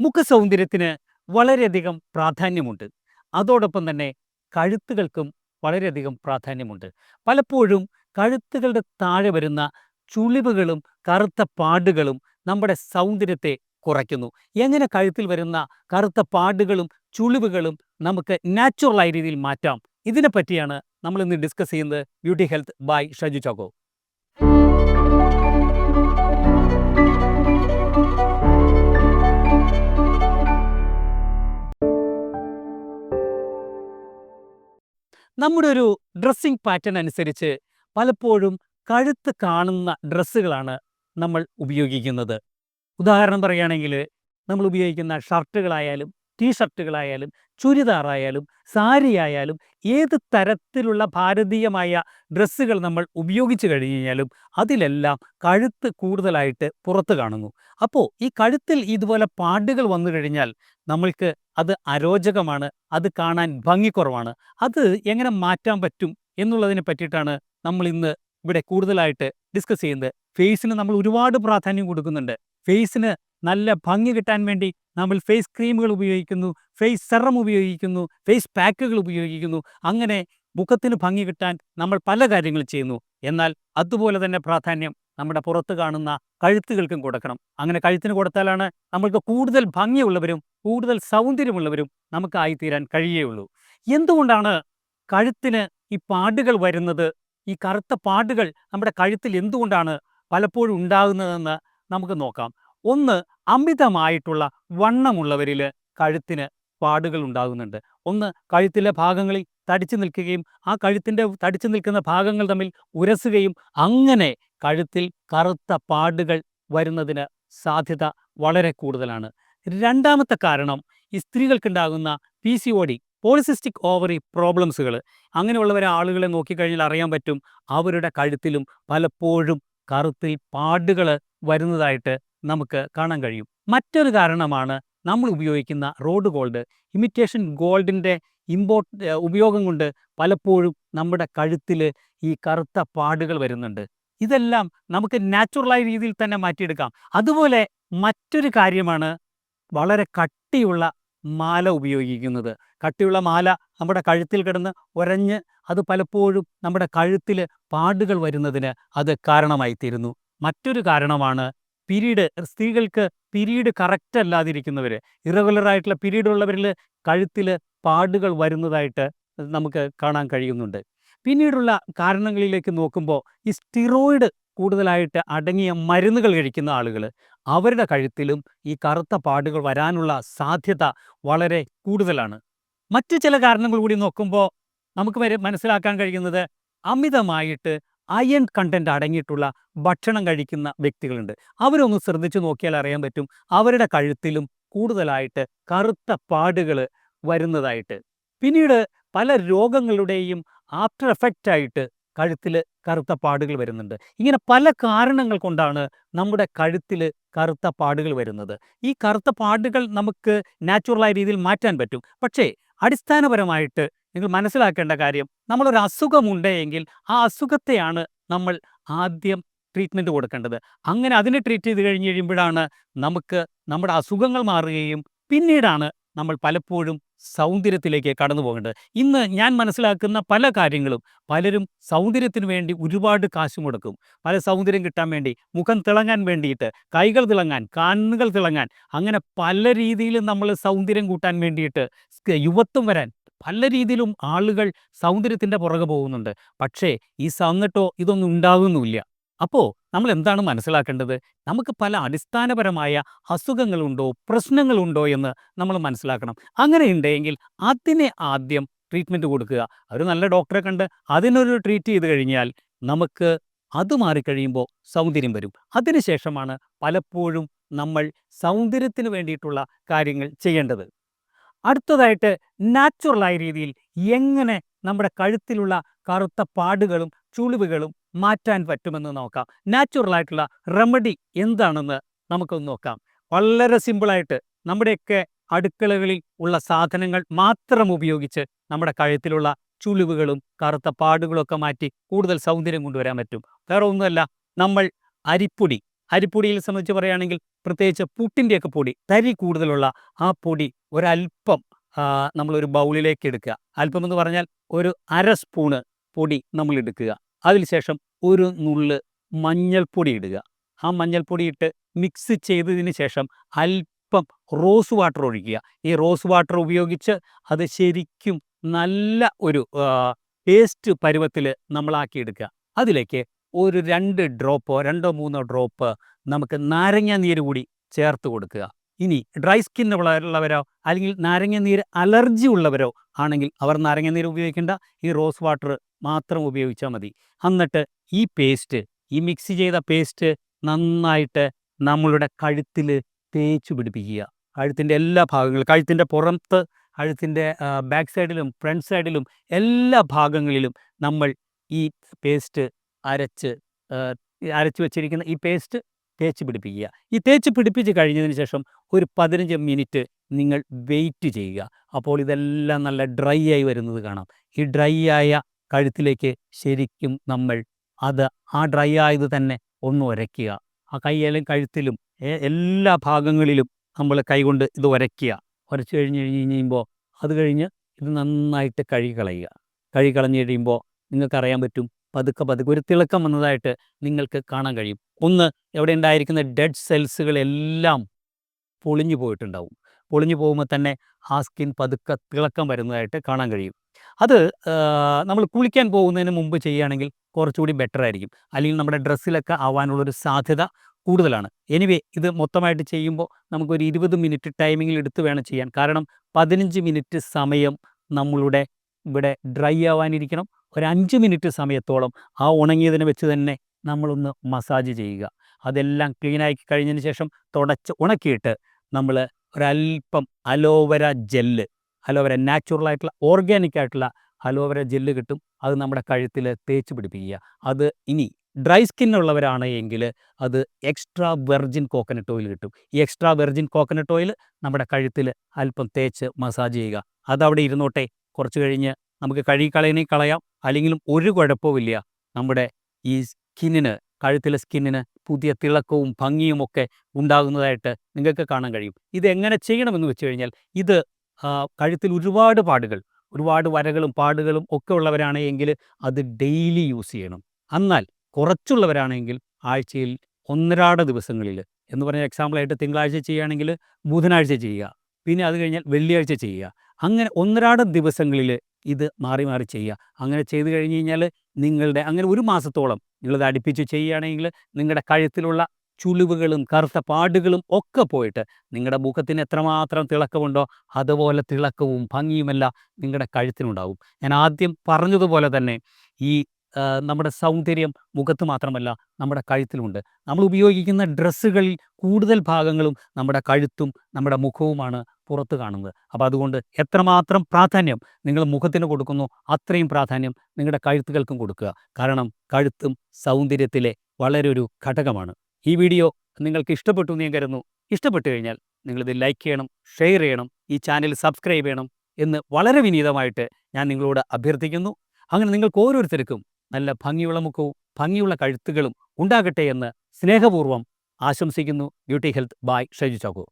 മുഖസൗന്ദര്യത്തിന് വളരെയധികം പ്രാധാന്യമുണ്ട്. അതോടൊപ്പം തന്നെ കഴുത്തുകൾക്കും വളരെയധികം പ്രാധാന്യമുണ്ട്. പലപ്പോഴും കഴുത്തുകളുടെ താഴെ വരുന്ന ചുളിവുകളും കറുത്ത പാടുകളും നമ്മുടെ സൗന്ദര്യത്തെ കുറയ്ക്കുന്നു. എങ്ങനെ കഴുത്തിൽ വരുന്ന കറുത്ത പാടുകളും ചുളിവുകളും നമുക്ക് നാച്ചുറലായ രീതിയിൽ മാറ്റാം? ഇതിനെപ്പറ്റിയാണ് നമ്മൾ ഇന്ന് ഡിസ്കസ് ചെയ്യുന്നത് beauty health by Shaju Chacko. നമ്മുടെ ഒരു ഡ്രസ്സിംഗ് പാറ്റേൺ അനുസരിച്ച് പലപ്പോഴും കഴുത്ത് കാണുന്ന ഡ്രസ്സുകളാണ് നമ്മൾ ഉപയോഗിക്കുന്നത്. ഉദാഹരണം പറയുകയാണെങ്കിൽ നമ്മൾ ഉപയോഗിക്കുന്ന ഷർട്ടുകളായാലും ടീ ഷർട്ടുകളായാലും ചുരിദാറായാലും സാരി ആയാലും ഏത് തരത്തിലുള്ള ഭാരതീയമായ ഡ്രസ്സുകൾ നമ്മൾ ഉപയോഗിച്ചു കഴിഞ്ഞു കഴിഞ്ഞാലും അതിലെല്ലാം കഴുത്ത് കൂടുതലായിട്ട് പുറത്ത് കാണുന്നു. അപ്പോൾ ഈ കഴുത്തിൽ ഇതുപോലെ പാടുകൾ വന്നു കഴിഞ്ഞാൽ നമ്മൾക്ക് അത് അരോചകമാണ് അത് കാണാൻ ഭംഗിക്കുറവാണ് അത് എങ്ങനെ മാറ്റാൻ പറ്റും എന്നുള്ളതിനെ പറ്റിയിട്ടാണ് നമ്മൾ ഇന്ന് ഇവിടെ കൂടുതലായിട്ട് ഡിസ്കസ് ചെയ്യുന്നത്. ഫേസിന് നമ്മൾ ഒരുപാട് പ്രാധാന്യം കൊടുക്കുന്നുണ്ട്. ഫേസിന് നല്ല ഭംഗി കിട്ടാൻ വേണ്ടി നമ്മൾ ഫേസ് ക്രീമുകൾ ഉപയോഗിക്കുന്നു ഫേസ് സെറം ഉപയോഗിക്കുന്നു ഫേസ് പാക്കുകൾ ഉപയോഗിക്കുന്നു. അങ്ങനെ മുഖത്തിന് ഭംഗി കിട്ടാൻ നമ്മൾ പല കാര്യങ്ങൾ ചെയ്യുന്നു. എന്നാൽ അതുപോലെ തന്നെ പ്രാധാന്യം നമ്മുടെ പുറത്ത് കാണുന്ന കഴുത്തുകൾക്കും കൊടുക്കണം. അങ്ങനെ കഴുത്തിന് കൊടുത്താലാണ് നമ്മൾക്ക് കൂടുതൽ ഭംഗിയുള്ളവരും കൂടുതൽ സൗന്ദര്യമുള്ളവരും നമുക്ക് ആയിത്തീരാൻ കഴിയുകയുള്ളൂ. എന്തുകൊണ്ടാണ് കഴുത്തിന് ഈ പാടുകൾ വരുന്നത്? ഈ കറുത്ത പാടുകൾ നമ്മുടെ കഴുത്തിൽ എന്തുകൊണ്ടാണ് പലപ്പോഴും ഉണ്ടാകുന്നതെന്ന് നമുക്ക് നോക്കാം. ഒന്ന് അമിതമായിട്ടുള്ള വണ്ണമുള്ളവരിൽ കഴുത്തിന് പാടുകൾ ഉണ്ടാകുന്നുണ്ട്. ഒന്ന് കഴുത്തിലെ ഭാഗങ്ങളിൽ തടിച്ചു നിൽക്കുകയും ആ കഴുത്തിന്റെ തടിച്ചു നിൽക്കുന്ന ഭാഗങ്ങൾ തമ്മിൽ ഉരസുകയും അങ്ങനെ കഴുത്തിൽ കറുത്ത പാടുകൾ വരുന്നതിന് സാധ്യത വളരെ കൂടുതലാണ്. രണ്ടാമത്തെ കാരണം ഈ സ്ത്രീകൾക്കുണ്ടാകുന്ന P C O D polycystic ovary പ്രോബ്ലംസുകൾ അങ്ങനെയുള്ളവരെ ആളുകളെ നോക്കിക്കഴിഞ്ഞാൽ അറിയാൻ പറ്റും അവരുടെ കഴുത്തിലും പലപ്പോഴും കറുത്തിൽ പാടുകൾ വരുന്നതായിട്ട് നമുക്ക് കാണാൻ കഴിയും. മറ്റൊരു കാരണമാണ് നമ്മൾ ഉപയോഗിക്കുന്ന റോഡ് ഗോൾഡ്. ഇമിറ്റേഷൻ ഗോൾഡിന്റെ ഇമ്പോർട്ട് ഉപയോഗം കൊണ്ട് പലപ്പോഴും നമ്മുടെ കഴുത്തിൽ ഈ കറുത്ത പാടുകൾ വരുന്നുണ്ട്. ഇതെല്ലാം നമുക്ക് നാച്ചുറലായ രീതിയിൽ തന്നെ മാറ്റിയെടുക്കാം. അതുപോലെ മറ്റൊരു കാര്യമാണ് വളരെ കട്ടിയുള്ള മാല ഉപയോഗിക്കുന്നത്. കട്ടിയുള്ള മാല നമ്മുടെ കഴുത്തിൽ കിടന്ന് ഉരഞ്ഞ് അത് പലപ്പോഴും നമ്മുടെ കഴുത്തിൽ പാടുകൾ വരുന്നതിന് അത് കാരണമായി തീരുന്നു മറ്റൊരു കാരണമാണ് പിരീഡ് സ്ത്രീകൾക്ക് പിരീഡ് കറക്റ്റ് അല്ലാതിരിക്കുന്നവർ ഇറഗുലർ ആയിട്ടുള്ള പിരീഡ് ഉള്ളവരിൽ കഴുത്തിൽ പാടുകൾ വരുന്നതായിട്ട് നമുക്ക് കാണാൻ കഴിയുന്നുണ്ട്. പിന്നീടുള്ള കാരണങ്ങളിലേക്ക് നോക്കുമ്പോൾ ഈ സ്റ്റിറോയിഡ് കൂടുതലായിട്ട് അടങ്ങിയ മരുന്നുകൾ കഴിക്കുന്ന ആളുകൾ അവരുടെ കഴുത്തിലും ഈ കറുത്ത പാടുകൾ വരാനുള്ള സാധ്യത വളരെ കൂടുതലാണ്. മറ്റു ചില കാരണങ്ങൾ കൂടി നോക്കുമ്പോൾ നമുക്ക് വരെ മനസ്സിലാക്കാൻ കഴിയുന്നത് അമിതമായിട്ട് അയൺ കണ്ടന്റ് അടങ്ങിയിട്ടുള്ള ഭക്ഷണം കഴിക്കുന്ന വ്യക്തികളുണ്ട്. അവരൊന്ന് ശ്രദ്ധിച്ചു നോക്കിയാൽ അറിയാൻ പറ്റും അവരുടെ കഴുത്തിലും കൂടുതലായിട്ട് കറുത്ത പാടുകൾ വരുന്നതായിട്ട്. പിന്നീട് പല രോഗങ്ങളുടെയും ആഫ്റ്റർ എഫക്റ്റ് ആയിട്ട് കഴുത്തിൽ കറുത്ത പാടുകൾ വരുന്നുണ്ട്. ഇങ്ങനെ പല കാരണങ്ങൾ കൊണ്ടാണ് നമ്മുടെ കഴുത്തിൽ കറുത്ത പാടുകൾ വരുന്നത്. ഈ കറുത്ത പാടുകൾ നമുക്ക് നാച്ചുറലായ രീതിയിൽ മാറ്റാൻ പറ്റും. പക്ഷേ അടിസ്ഥാനപരമായിട്ട് നിങ്ങൾ മനസ്സിലാക്കേണ്ട കാര്യം നമ്മളൊരു അസുഖമുണ്ടെങ്കിൽ ആ അസുഖത്തെയാണ് നമ്മൾ ആദ്യം ട്രീറ്റ്മെന്റ് കൊടുക്കേണ്ടത്. അങ്ങനെ അതിനെ ട്രീറ്റ് ചെയ്ത് കഴിഞ്ഞ് കഴിയുമ്പോഴാണ് നമുക്ക് നമ്മുടെ അസുഖങ്ങൾ മാറുകയും പിന്നീടാണ് നമ്മൾ പലപ്പോഴും സൗന്ദര്യത്തിലേക്ക് കടന്നു പോകേണ്ടത്. ഇന്ന് ഞാൻ മനസ്സിലാക്കുന്ന പല കാര്യങ്ങളും പലരും സൗന്ദര്യത്തിന് വേണ്ടി ഒരുപാട് കാശ് മുടക്കും. പല സൗന്ദര്യം കിട്ടാൻ വേണ്ടി മുഖം തിളങ്ങാൻ വേണ്ടിയിട്ട് കൈകൾ തിളങ്ങാൻ കണ്ണുകൾ തിളങ്ങാൻ അങ്ങനെ പല രീതിയിലും നമ്മൾ സൗന്ദര്യം കൂട്ടാൻ വേണ്ടിയിട്ട് യുവത്വം വരാൻ പല രീതിയിലും ആളുകൾ സൗന്ദര്യത്തിന്റെ പുറകെ പോകുന്നുണ്ട്. പക്ഷേ ഈ സന്നിട്ടോ ഇതൊന്നും ഉണ്ടാകുന്നുമില്ല അപ്പോൾ നമ്മൾ എന്താണ് മനസ്സിലാക്കേണ്ടത്? നമുക്ക് പല അടിസ്ഥാനപരമായ അസുഖങ്ങളുണ്ടോ പ്രശ്നങ്ങളുണ്ടോ എന്ന് നമ്മൾ മനസ്സിലാക്കണം. അങ്ങനെ ഉണ്ടെങ്കിൽ അതിനെ ആദ്യം ട്രീറ്റ്മെന്റ് കൊടുക്കുക. ഒരു നല്ല ഡോക്ടറെ കണ്ട് അതിനൊരു ട്രീറ്റ് ചെയ്ത് കഴിഞ്ഞാൽ നമുക്ക് അത് മാറിക്കഴിയുമ്പോൾ സൗന്ദര്യം വരും. അതിനുശേഷമാണ് പലപ്പോഴും നമ്മൾ സൗന്ദര്യത്തിന് വേണ്ടിയിട്ടുള്ള കാര്യങ്ങൾ ചെയ്യേണ്ടത്. അടുത്തതായിട്ട് നാച്ചുറലായ രീതിയിൽ എങ്ങനെ നമ്മുടെ കഴുത്തിലുള്ള കറുത്ത പാടുകളും ചുളിവുകളും മാറ്റാൻ പറ്റുമെന്ന് നോക്കാം. നാച്ചുറലായിട്ടുള്ള റെമഡി എന്താണെന്ന് നമുക്കൊന്ന് നോക്കാം. വളരെ സിമ്പിളായിട്ട് നമ്മുടെയൊക്കെ അടുക്കളകളിൽ ഉള്ള സാധനങ്ങൾ മാത്രം ഉപയോഗിച്ച് നമ്മുടെ കഴുത്തിലുള്ള ചുളിവുകളും കറുത്ത പാടുകളും ഒക്കെ മാറ്റി കൂടുതൽ സൗന്ദര്യം കൊണ്ടുവരാൻ പറ്റും. വേറെ ഒന്നുമല്ല നമ്മൾ അരിപ്പൊടി അരിപ്പൊടിയിൽ സംബന്ധിച്ച് പറയുകയാണെങ്കിൽ പ്രത്യേകിച്ച് പുട്ടിന്റെയൊക്കെ പൊടി തരി കൂടുതലുള്ള ആ പൊടി ഒരല്പം നമ്മളൊരു ബൗളിലേക്ക് എടുക്കുക. അല്പം എന്ന് പറഞ്ഞാൽ ഒരു അര സ്പൂണ് പൊടി നമ്മൾ എടുക്കുക. അതിനുശേഷം ഒരു നുള്ള് മഞ്ഞൾപ്പൊടി ഇടുക. ആ മഞ്ഞൾപ്പൊടി ഇട്ട് മിക്സ് ചെയ്തതിന് ശേഷം അല്പം റോസ് വാട്ടർ ഒഴിക്കുക. ഈ റോസ് വാട്ടർ ഉപയോഗിച്ച് അത് ശരിക്കും നല്ല ഒരു പേസ്റ്റ് പരുവത്തിൽ നമ്മളാക്കി എടുക്കുക അതിലേക്ക് ഒരു രണ്ട് ഡ്രോപ്പോ രണ്ടോ മൂന്നോ ഡ്രോപ്പ് നമുക്ക് നാരങ്ങ നീര് കൂടി ചേർത്ത് കൊടുക്കുക. ഇനി ഡ്രൈ സ്കിൻ ഉള്ളവരോ അല്ലെങ്കിൽ നാരങ്ങ നീര് അലർജി ഉള്ളവരോ ആണെങ്കിൽ അവർ നാരങ്ങ നീര് ഉപയോഗിക്കേണ്ട. ഈ റോസ് വാട്ടർ മാത്രം ഉപയോഗിച്ചാൽ മതി. എന്നിട്ട് ഈ പേസ്റ്റ് ഈ മിക്സ് ചെയ്ത പേസ്റ്റ് നന്നായിട്ട് നമ്മളുടെ കഴുത്തിൽ തേച്ച് പിടിപ്പിക്കുക. കഴുത്തിന്റെ എല്ലാ ഭാഗങ്ങളും കഴുത്തിന്റെ പുറത്ത് കഴുത്തിന്റെ ബാക്ക് സൈഡിലും ഫ്രണ്ട് സൈഡിലും എല്ലാ ഭാഗങ്ങളിലും നമ്മൾ ഈ പേസ്റ്റ് അരച്ച് അരച്ച് വെച്ചിരിക്കുന്ന ഈ പേസ്റ്റ് തേച്ച് പിടിപ്പിക്കുക. ഈ തേച്ച് പിടിപ്പിച്ച് കഴിഞ്ഞതിന് ശേഷം ഒരു പതിനഞ്ച് മിനിറ്റ് നിങ്ങൾ വെയിറ്റ് ചെയ്യുക. അപ്പോൾ ഇതെല്ലാം നല്ല ഡ്രൈ ആയി വരുന്നത് കാണാം. ഈ ഡ്രൈ ആയ കഴുത്തിലേക്ക് ശരിക്കും നമ്മൾ അത് ആ ഡ്രൈ ആയത് തന്നെ ഒന്ന് ഉരയ്ക്കുക. ആ കൈയിലും കഴുത്തിലും എല്ലാ ഭാഗങ്ങളിലും നമ്മൾ കൈകൊണ്ട് ഇത് ഉരയ്ക്കുക. ഉരച്ച് കഴിഞ്ഞ് കഴിഞ്ഞ് കഴിയുമ്പോൾ അത് കഴിഞ്ഞ് ഇത് നന്നായിട്ട് കഴുകി കളയുക. കഴുകി കളഞ്ഞ് കഴിയുമ്പോൾ നിങ്ങൾക്കറിയാൻ പറ്റും പതുക്കെ പതുക്കെ ഒരു തിളക്കം വന്നതായിട്ട് നിങ്ങൾക്ക് കാണാൻ കഴിയും. ഒന്ന് എവിടെ ഉണ്ടായിരിക്കുന്ന ഡെഡ് സെൽസുകളെല്ലാം പൊളിഞ്ഞു പോയിട്ടുണ്ടാവും. പൊളിഞ്ഞു പോകുമ്പോൾ തന്നെ ആ സ്കിൻ പതുക്കെ തിളക്കം വരുന്നതായിട്ട് കാണാൻ കഴിയും. അത് നമ്മൾ കുളിക്കാൻ പോകുന്നതിന് മുമ്പ് ചെയ്യുകയാണെങ്കിൽ കുറച്ചുകൂടി ബെറ്റർ ആയിരിക്കും. അല്ലെങ്കിൽ നമ്മുടെ ഡ്രസ്സിലൊക്കെ ആവാനുള്ളൊരു സാധ്യത കൂടുതലാണ്. എനിവേ ഇത് മൊത്തമായിട്ട് ചെയ്യുമ്പോൾ നമുക്കൊരു ഇരുപത് മിനിറ്റ് ടൈമിങ്ങിൽ എടുത്ത് വേണം ചെയ്യാൻ. കാരണം പതിനഞ്ച് മിനിറ്റ് സമയം നമ്മളുടെ ഇവിടെ ഡ്രൈ ആവാനിരിക്കണം. ഒരു മിനിറ്റ് സമയത്തോളം ആ ഉണങ്ങിയതിനെ വെച്ച് തന്നെ നമ്മളൊന്ന് മസാജ് ചെയ്യുക. അതെല്ലാം ക്ലീനാക്കി കഴിഞ്ഞതിന് ശേഷം തുടച്ച് ഉണക്കിയിട്ട് നമ്മൾ ഒരല്പം aloe vera gel aloe vera natural ആയിട്ടുള്ള ഓർഗാനിക് ആയിട്ടുള്ള അലോവര ജെല്ല് കിട്ടും. അത് നമ്മുടെ കഴുത്തിൽ തേച്ച് പിടിപ്പിക്കുക. അത് ഇനി ഡ്രൈ സ്കിൻ ഉള്ളവരാണെങ്കിൽ അത് എക്സ്ട്രാ വെർജിൻ കോക്കനട്ട് ഓയിൽ കിട്ടും. ഈ എക്സ്ട്രാ വെർജിൻ കോക്കനട്ട് ഓയിൽ നമ്മുടെ കഴുത്തിൽ അല്പം തേച്ച് മസാജ് ചെയ്യുക. അതവിടെ ഇരുന്നോട്ടെ. കുറച്ച് കഴിഞ്ഞ് നമുക്ക് കഴുകിക്കളയണേ കളയാം. അല്ലെങ്കിലും ഒരു കുഴപ്പവുമില്ല നമ്മുടെ ഈ സ്കിന്നിന് കഴുത്തിലെ സ്കിന്നിന് പുതിയ തിളക്കവും ഭംഗിയും ഒക്കെ ഉണ്ടാകുന്നതായിട്ട് നിങ്ങൾക്ക് കാണാൻ കഴിയും. ഇത് എങ്ങനെ ചെയ്യണമെന്ന് വെച്ച് കഴിഞ്ഞാൽ ഇത് കഴുത്തിൽ ഒരുപാട് പാടുകൾ ഒരുപാട് വരകളും പാടുകളും ഒക്കെ ഉള്ളവരാണെങ്കിൽ അത് ഡെയിലി യൂസ് ചെയ്യണം. എന്നാൽ കുറച്ചുള്ളവരാണെങ്കിൽ ആഴ്ചയിൽ ഒന്നരാട ദിവസങ്ങളിൽ എന്ന് പറഞ്ഞ എക്സാമ്പിളായിട്ട് തിങ്കളാഴ്ച ചെയ്യുകയാണെങ്കിൽ ബുധനാഴ്ച ചെയ്യുക. പിന്നെ അത് കഴിഞ്ഞാൽ വെള്ളിയാഴ്ച ചെയ്യുക. അങ്ങനെ ഒന്നരാട ദിവസങ്ങളിൽ ഇത് മാറി മാറി ചെയ്യുക. അങ്ങനെ ചെയ്തു കഴിഞ്ഞ് കഴിഞ്ഞാൽ നിങ്ങളുടെ അങ്ങനെ ഒരു മാസത്തോളം നിങ്ങളിത് അടുപ്പിച്ച് ചെയ്യുകയാണെങ്കിൽ നിങ്ങളുടെ കഴുത്തിലുള്ള ചുളിവുകളും കറുത്ത പാടുകളും ഒക്കെ പോയിട്ട് നിങ്ങളുടെ മുഖത്തിന് എത്രമാത്രം തിളക്കമുണ്ടോ അതുപോലെ തിളക്കവും ഭംഗിയുമെല്ലാം നിങ്ങളുടെ കഴുത്തിനുണ്ടാവും. ഞാൻ ആദ്യം പറഞ്ഞതുപോലെ തന്നെ ഈ നമ്മുടെ സൗന്ദര്യം മുഖത്ത് മാത്രമല്ല നമ്മുടെ കഴുത്തിലുണ്ട്. നമ്മൾ ഉപയോഗിക്കുന്ന ഡ്രസ്സുകളിൽ കൂടുതൽ ഭാഗങ്ങളും നമ്മുടെ കഴുത്തും നമ്മുടെ മുഖവുമാണ് പുറത്ത് കാണുന്നത്. അപ്പോൾ അതുകൊണ്ട് എത്രമാത്രം പ്രാധാന്യം നിങ്ങൾ മുഖത്തിന് കൊടുക്കുന്നു അത്രയും പ്രാധാന്യം നിങ്ങളുടെ കഴുത്തുകൾക്കും കൊടുക്കുക. കാരണം കഴുത്തും സൗന്ദര്യത്തിലെ വളരെ ഒരു ഘടകമാണ്. ഈ വീഡിയോ നിങ്ങൾക്ക് ഇഷ്ടപ്പെട്ടു എന്ന് ഞാൻ കരുതുന്നു. ഇഷ്ടപ്പെട്ടു കഴിഞ്ഞാൽ നിങ്ങളിത് ലൈക്ക് ചെയ്യണം ഷെയർ ചെയ്യണം ഈ ചാനൽ സബ്സ്ക്രൈബ് ചെയ്യണം എന്ന് വളരെ വിനീതമായിട്ട് ഞാൻ നിങ്ങളോട് അഭ്യർത്ഥിക്കുന്നു. അങ്ങനെ നിങ്ങൾക്ക് ഓരോരുത്തർക്കും നല്ല ഭംഗിയുള്ള മുഖവും ഭംഗിയുള്ള കഴുത്തുകളും ഉണ്ടാകട്ടെ എന്ന് സ്നേഹപൂർവം ആശംസിക്കുന്നു. Beauty health. Bye. Shyju Chacko.